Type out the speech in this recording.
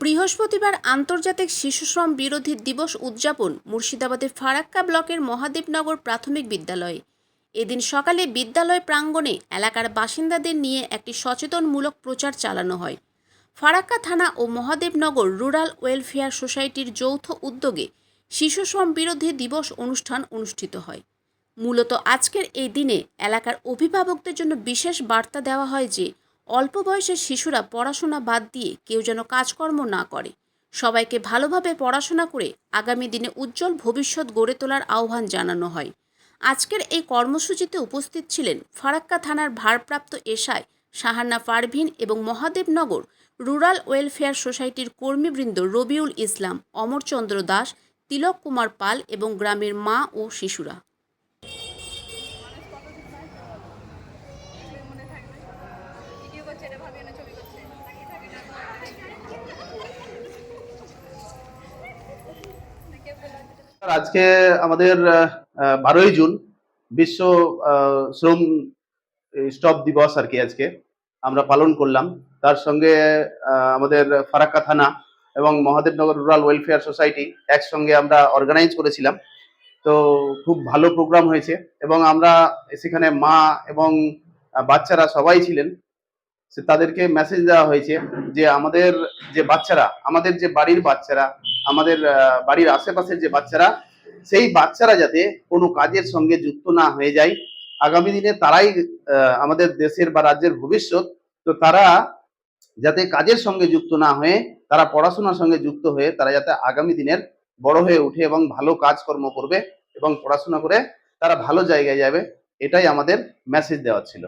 বৃহস্পতিবার আন্তর্জাতিক শিশুশ্রম বিরোধী দিবস উদযাপন মুর্শিদাবাদের ফারাক্কা ব্লকের মহাদেবনগর প্রাথমিক বিদ্যালয়ে। এদিন সকালে বিদ্যালয় প্রাঙ্গণে এলাকার বাসিন্দাদের নিয়ে একটি সচেতনমূলক প্রচার চালানো হয়। ফারাক্কা থানা ও মহাদেবনগর রুরাল ওয়েলফেয়ার সোসাইটির যৌথ উদ্যোগে শিশুশ্রম বিরোধী দিবস অনুষ্ঠান অনুষ্ঠিত হয়। মূলত আজকের এই দিনে এলাকার অভিভাবকদের জন্য বিশেষ বার্তা দেওয়া হয় যে অল্প বয়সের শিশুরা পড়াশোনা বাদ দিয়ে কেউ যেন কাজকর্ম না করে। সবাইকে ভালোভাবে পড়াশোনা করে আগামী দিনে উজ্জ্বল ভবিষ্যৎ গড়ে তোলার আহ্বান জানানো হয়। আজকের এই কর্মসূচিতে উপস্থিত ছিলেন ফারাক্কা থানার ভারপ্রাপ্ত এসআই সাহান্না পারভিন এবং মহাদেবনগর রুরাল ওয়েলফেয়ার সোসাইটির কর্মীবৃন্দ রবিউল ইসলাম, অমরচন্দ্র দাস, তিলক কুমার পাল এবং গ্রামের মা ও শিশুরা। আজকে আমাদের বারোই জুন বিশ্ব শ্রম স্টপ দিবস আর কি আজকে। আমরা পালন করলাম। তার সঙ্গে আমাদের ফারাক্কা থানা এবং মহাদেবনগর রুরাল ওয়েলফেয়ার সোসাইটি একসঙ্গে আমরা অর্গানাইজ করেছিলাম। তো খুব ভালো প্রোগ্রাম হয়েছে এবং আমরা সেখানে মা এবং বাচ্চারা সবাই ছিলেন। তাদেরকে মেসেজ দেওয়া হয়েছে যে আমাদের যে বাচ্চারা, আমাদের যে বাড়ির বাচ্চারা, আমাদের বাড়ির আশেপাশের যে বাচ্চারা, সেই বাচ্চারা যাতে কোনো কাজের সঙ্গে যুক্ত না হয়ে যায়। আগামী দিনে তারাই আমাদের দেশের বা রাজ্যের ভবিষ্যৎ। তো তারা যাতে কাজের সঙ্গে যুক্ত না হয়ে, তারা পড়াশোনার সঙ্গে যুক্ত হয়ে, তারা যাতে আগামী দিনের বড় হয়ে উঠে এবং ভালো কাজকর্ম করবে এবং পড়াশোনা করে তারা ভালো জায়গায় যাবে, এটাই আমাদের মেসেজ দেওয়া ছিল।